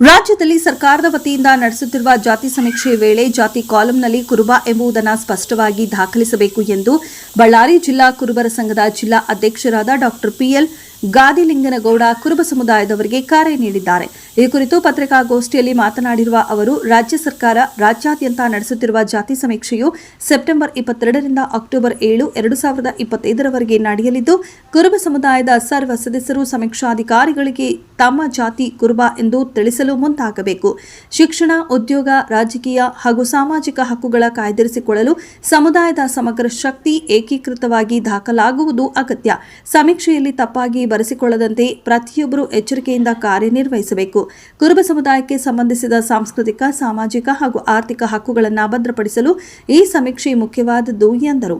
ರಾಜ್ಯದಲ್ಲಿ ಸರ್ಕಾರದ ವತಿಯಿಂದ ನಡೆಸುತ್ತಿರುವ ಜಾತಿ ಸಮೀಕ್ಷೆ ವೇಳೆ ಜಾತಿ ಕಾಲಂನಲ್ಲಿ ಕುರುಬ ಎಂಬುದನ್ನು ಸ್ಪಷ್ಟವಾಗಿ ದಾಖಲಿಸಬೇಕು ಎಂದು ಬಳ್ಳಾರಿ ಜಿಲ್ಲಾ ಕುರುಬರ ಸಂಘದ ಜಿಲ್ಲಾ ಅಧ್ಯಕ್ಷರಾದ ಡಾ ಪಿಎಲ್ ಗಾದಿಲಿಂಗನಗೌಡ ಕುರುಬ ಸಮುದಾಯದವರಿಗೆ ಕರೆ ನೀಡಿದ್ದಾರೆ. ಈ ಕುರಿತು ಪತ್ರಿಕಾಗೋಷ್ಠಿಯಲ್ಲಿ ಮಾತನಾಡಿರುವ ಅವರು, ರಾಜ್ಯ ಸರ್ಕಾರ ರಾಜ್ಯಾದ್ಯಂತ ನಡೆಸುತ್ತಿರುವ ಜಾತಿ ಸಮೀಕ್ಷೆಯು ಸೆಪ್ಟೆಂಬರ್ ಇಪ್ಪತ್ತೆರಡರಿಂದ ಅಕ್ಟೋಬರ್ ಏಳು ಎರಡು ಸಾವಿರದ ಇಪ್ಪತ್ತೈದರವರೆಗೆ ನಡೆಯಲಿದ್ದು, ಕುರುಬ ಸಮುದಾಯದ ಸರ್ವ ಸದಸ್ಯರು ಸಮೀಕ್ಷಾಧಿಕಾರಿಗಳಿಗೆ ತಮ್ಮ ಜಾತಿ ಕುರುಬ ಎಂದು ತಿಳಿಸಲು ಮುಂದಾಗಬೇಕು. ಶಿಕ್ಷಣ, ಉದ್ಯೋಗ, ರಾಜಕೀಯ ಹಾಗೂ ಸಾಮಾಜಿಕ ಹಕ್ಕುಗಳ ಕಾಯ್ದಿರಿಸಿಕೊಳ್ಳಲು ಸಮುದಾಯದ ಸಮಗ್ರ ಶಕ್ತಿ ಏಕೀಕೃತವಾಗಿ ದಾಖಲಾಗುವುದು ಅಗತ್ಯ. ಸಮೀಕ್ಷೆಯಲ್ಲಿ ತಪ್ಪಾಗಿ ಬರೆಸಿಕೊಳ್ಳದಂತೆ ಪ್ರತಿಯೊಬ್ಬರು ಎಚ್ಚರಿಕೆಯಿಂದ ಕಾರ್ಯನಿರ್ವಹಿಸಬೇಕು. ಕುರುಬ ಸಮುದಾಯಕ್ಕೆ ಸಂಬಂಧಿಸಿದ ಸಾಂಸ್ಕೃತಿಕ, ಸಾಮಾಜಿಕ ಹಾಗೂ ಆರ್ಥಿಕ ಹಕ್ಕುಗಳನ್ನು ಭದ್ರಪಡಿಸಲು ಈ ಸಮೀಕ್ಷೆ ಮುಖ್ಯವಾದದ್ದು ಎಂದರು.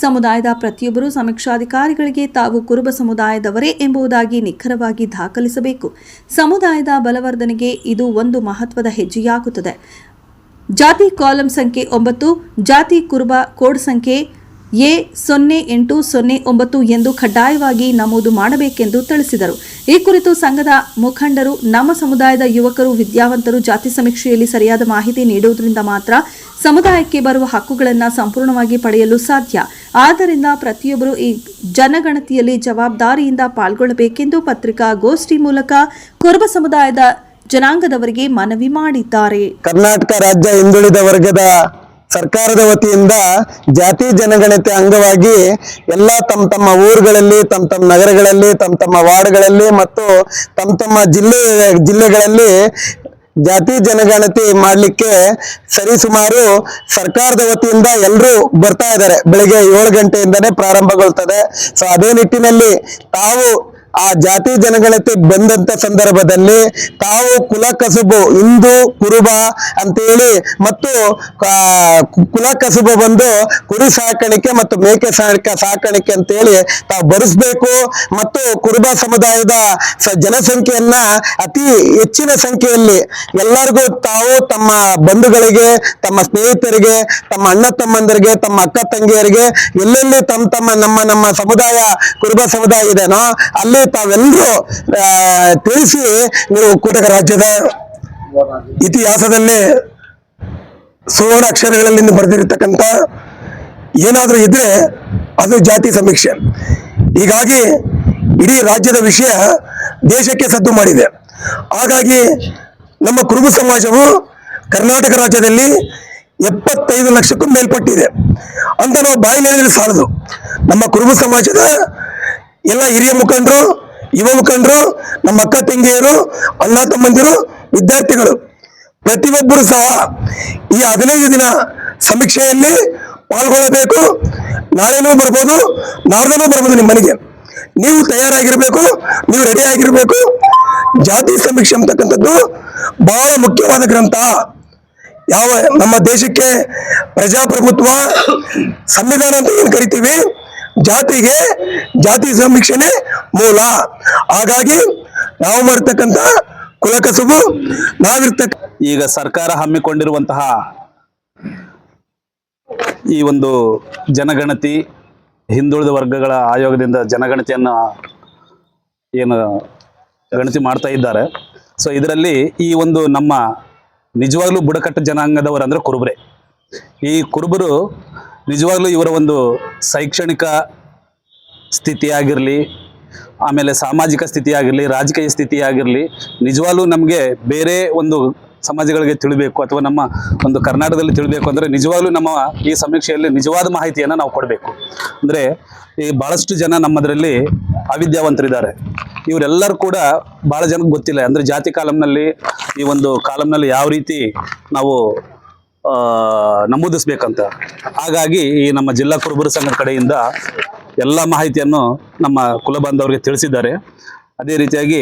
ಸಮುದಾಯದ ಪ್ರತಿಯೊಬ್ಬರು ಸಮೀಕ್ಷಾಧಿಕಾರಿಗಳಿಗೆ ತಾವು ಕುರುಬ ಸಮುದಾಯದವರೇ ಎಂಬುದಾಗಿ ನಿಖರವಾಗಿ ದಾಖಲಿಸಬೇಕು. ಸಮುದಾಯದ ಬಲವರ್ಧನೆಗೆ ಇದು ಒಂದು ಮಹತ್ವದ ಹೆಜ್ಜೆಯಾಗುತ್ತದೆ. ಜಾತಿ ಕಾಲಂ ಸಂಖ್ಯೆ ಒಂಬತ್ತು, ಜಾತಿ ಕುರುಬ ಕೋಡ್ ಸಂಖ್ಯೆ ಎ ಸೊನ್ನೆ ಎಂಟು ಸೊನ್ನೆ ಒಂಬತ್ತು ಎಂದು ಕಡ್ಡಾಯವಾಗಿ ನಮೂದು ಮಾಡಬೇಕೆಂದು ತಿಳಿಸಿದರು. ಈ ಕುರಿತು ಸಂಘದ ಮುಖಂಡರು, ನಮ್ಮ ಸಮುದಾಯದ ಯುವಕರು, ವಿದ್ಯಾವಂತರು ಜಾತಿ ಸಮೀಕ್ಷೆಯಲ್ಲಿ ಸರಿಯಾದ ಮಾಹಿತಿ ನೀಡುವುದರಿಂದ ಮಾತ್ರ ಸಮುದಾಯಕ್ಕೆ ಬರುವ ಹಕ್ಕುಗಳನ್ನು ಸಂಪೂರ್ಣವಾಗಿ ಪಡೆಯಲು ಸಾಧ್ಯ. ಆದ್ದರಿಂದ ಪ್ರತಿಯೊಬ್ಬರು ಈ ಜನಗಣತಿಯಲ್ಲಿ ಜವಾಬ್ದಾರಿಯಿಂದ ಪಾಲ್ಗೊಳ್ಳಬೇಕೆಂದು ಪತ್ರಿಕಾಗೋಷ್ಠಿ ಮೂಲಕ ಕುರುಬ ಸಮುದಾಯದ ಜನಾಂಗದವರಿಗೆ ಮನವಿ ಮಾಡಿದ್ದಾರೆ. ಕರ್ನಾಟಕ ರಾಜ್ಯ ಹಿಂದುಳಿದ ವರ್ಗದ ಸರ್ಕಾರದ ವತಿಯಿಂದ ಜಾತಿ ಜನಗಣತಿ ಅಂಗವಾಗಿ ಎಲ್ಲ ತಮ್ಮ ತಮ್ಮ ಊರುಗಳಲ್ಲಿ, ತಮ್ಮ ತಮ್ಮ ನಗರಗಳಲ್ಲಿ, ತಮ್ಮ ತಮ್ಮ ವಾರ್ಡ್ಗಳಲ್ಲಿ ಮತ್ತು ತಮ್ಮ ತಮ್ಮ ಜಿಲ್ಲೆ, ಜಿಲ್ಲೆಗಳಲ್ಲಿ ಜಾತಿ ಜನಗಣತಿ ಮಾಡಲಿಕ್ಕೆ ಸರಿಸುಮಾರು ಸರ್ಕಾರದ ವತಿಯಿಂದ ಎಲ್ಲರೂ ಬರ್ತಾ ಇದ್ದಾರೆ. ಬೆಳಿಗ್ಗೆ ಏಳು ಗಂಟೆಯಿಂದನೇ ಪ್ರಾರಂಭಗೊಳ್ತದೆ. ಸೊ ಅದೇ ನಿಟ್ಟಿನಲ್ಲಿ ತಾವು ಆ ಜಾತಿ ಜನಗಣತಿ ಬಂದಂತ ಸಂದರ್ಭದಲ್ಲಿ ತಾವು ಕುಲ ಕಸುಬು, ಹಿಂದೂ, ಕುರುಬ ಅಂತೇಳಿ ಮತ್ತು ಕುಲ ಕಸುಬು ಬಂದು ಕುರಿ ಸಾಕಾಣಿಕೆ ಮತ್ತು ಮೇಕೆ ಸಾಕ, ಸಾಕಾಣಿಕೆ ಅಂತೇಳಿ ತಾವು ಬರೆಸ್ಬೇಕು ಮತ್ತು ಕುರುಬ ಸಮುದಾಯದ ಜನಸಂಖ್ಯೆಯನ್ನ ಅತಿ ಹೆಚ್ಚಿನ ಸಂಖ್ಯೆಯಲ್ಲಿ ಎಲ್ಲರಿಗೂ ತಾವು ತಮ್ಮ ಬಂಧುಗಳಿಗೆ, ತಮ್ಮ ಸ್ನೇಹಿತರಿಗೆ, ತಮ್ಮ ಅಣ್ಣ ತಮ್ಮಂದರಿಗೆ, ತಮ್ಮ ಅಕ್ಕ ತಂಗಿಯರಿಗೆ ಎಲ್ಲೆಲ್ಲಿ ತಮ್ಮ ತಮ್ಮ ನಮ್ಮ ನಮ್ಮ ಸಮುದಾಯ ಕುರುಬ ಸಮುದಾಯ ಇದೆನೋ ಅಲ್ಲಿ ತಾವೆಲ್ಲರೂ ತಿಳಿಸಿ ನೀವು ಒಕ್ಕೂಟಕ ರಾಜ್ಯದ ಇತಿಹಾಸದಲ್ಲಿ ಸುವರ್ಣ ಅಕ್ಷರಗಳಲ್ಲಿ ಬರೆದಿರತಕ್ಕಂಥ ಏನಾದರೂ ಇದ್ರೆ ಅದು ಜಾತಿ ಸಮೀಕ್ಷೆ. ಹೀಗಾಗಿ ಇಡೀ ರಾಜ್ಯದ ವಿಷಯ ದೇಶಕ್ಕೆ ಸದ್ದು ಮಾಡಿದೆ. ಹಾಗಾಗಿ ನಮ್ಮ ಕುರುಬ ಸಮಾಜವು ಕರ್ನಾಟಕ ರಾಜ್ಯದಲ್ಲಿ ಎಪ್ಪತ್ತೈದು ಲಕ್ಷಕ್ಕೂ ಮೇಲ್ಪಟ್ಟಿದೆ. ಅಂತ ನಾವು ಬಾಯಿ ಹೇಳಿದ್ರೆ ಸಾಲದು. ನಮ್ಮ ಕುರುಬ ಸಮಾಜದ ಎಲ್ಲ ಹಿರಿಯ ಮುಖಂಡರು, ಯುವ ಮುಖಂಡರು, ನಮ್ಮ ಅಕ್ಕ ತಂಗಿಯರು, ಅಣ್ಣ ತಮ್ಮಂದಿರು, ವಿದ್ಯಾರ್ಥಿಗಳು, ಪ್ರತಿಯೊಬ್ಬರು ಸಹ ಈ ಹದಿನೈದು ದಿನ ಸಮೀಕ್ಷೆಯಲ್ಲಿ ಪಾಲ್ಗೊಳ್ಳಬೇಕು. ನಾಳೆನೂ ಬರ್ಬೋದು, ನಾಡ್ದನೂ ಬರ್ಬೋದು ನಿಮ್ಮ ಮನೆಗೆ. ನೀವು ತಯಾರಾಗಿರ್ಬೇಕು, ನೀವು ರೆಡಿ ಆಗಿರ್ಬೇಕು. ಜಾತಿ ಸಮೀಕ್ಷೆ ಅಂತಕ್ಕಂಥದ್ದು ಬಹಳ ಮುಖ್ಯವಾದ ಗ್ರಂಥ. ಯಾವ ನಮ್ಮ ದೇಶಕ್ಕೆ ಪ್ರಜಾಪ್ರಭುತ್ವ, ಸಂವಿಧಾನ ಅಂತ ಏನು ಕರಿತೀವಿ? ಜಾತಿಗೆ ಜಾತಿ ಸಮೀಕ್ಷೆನೆ ಮೂಲ. ಹಾಗಾಗಿ ನಾವು ಮಾಡ್ತಕ್ಕಂಥ ಕುಲಕಸುಬು ನಾವಿರ್ತಕ್ಕ ಈಗ ಸರ್ಕಾರ ಹಮ್ಮಿಕೊಂಡಿರುವಂತಹ ಈ ಒಂದು ಜನಗಣತಿ, ಹಿಂದುಳಿದ ವರ್ಗಗಳ ಆಯೋಗದಿಂದ ಜನಗಣತಿಯನ್ನು ಏನು ಗಣತಿ ಮಾಡ್ತಾ ಇದ್ದಾರೆ. ಸೊ ಇದರಲ್ಲಿ ಈ ಒಂದು ನಮ್ಮ ನಿಜವಾಗ್ಲೂ ಬುಡಕಟ್ಟು ಜನಾಂಗದವರು ಅಂದರೆ ಕುರುಬರೇ. ಈ ಕುರುಬರು ನಿಜವಾಗ್ಲೂ ಇವರ ಒಂದು ಶೈಕ್ಷಣಿಕ ಸ್ಥಿತಿ ಆಗಿರಲಿ ಆಮೇಲೆ ಸಾಮಾಜಿಕ ಸ್ಥಿತಿ ಆಗಿರಲಿ ರಾಜಕೀಯ ಸ್ಥಿತಿ ಆಗಿರಲಿ ನಿಜವಾಗ್ಲೂ ನಮಗೆ ಬೇರೆ ಒಂದು ಸಮಾಜಗಳಿಗೆ ತಿಳಿಬೇಕು ಅಥವಾ ನಮ್ಮ ಒಂದು ಕರ್ನಾಟಕದಲ್ಲಿ ತಿಳಿಬೇಕು ಅಂದರೆ ನಿಜವಾಗ್ಲೂ ನಮ್ಮ ಈ ಸಮೀಕ್ಷೆಯಲ್ಲಿ ನಿಜವಾದ ಮಾಹಿತಿಯನ್ನು ನಾವು ಕೊಡಬೇಕು. ಅಂದರೆ ಈ ಭಾಳಷ್ಟು ಜನ ನಮ್ಮದರಲ್ಲಿ ಅವಿದ್ಯಾವಂತರಿದ್ದಾರೆ. ಇವರೆಲ್ಲರೂ ಕೂಡ ಭಾಳ ಜನಕ್ಕೆ ಗೊತ್ತಿಲ್ಲ. ಅಂದರೆ ಜಾತಿ ಕಾಲಮ್ನಲ್ಲಿ ಈ ಒಂದು ಕಾಲಮ್ನಲ್ಲಿ ಯಾವ ರೀತಿ ನಾವು ನಮೂದಿಸ್ಬೇಕಂತ. ಹಾಗಾಗಿ ಈ ನಮ್ಮ ಜಿಲ್ಲಾ ಕುರುಬರ ಸಂಘದ ಕಡೆಯಿಂದ ಎಲ್ಲ ಮಾಹಿತಿಯನ್ನು ನಮ್ಮ ಕುಲಬಾಂಧವರಿಗೆ ತಿಳಿಸಿದ್ದಾರೆ. ಅದೇ ರೀತಿಯಾಗಿ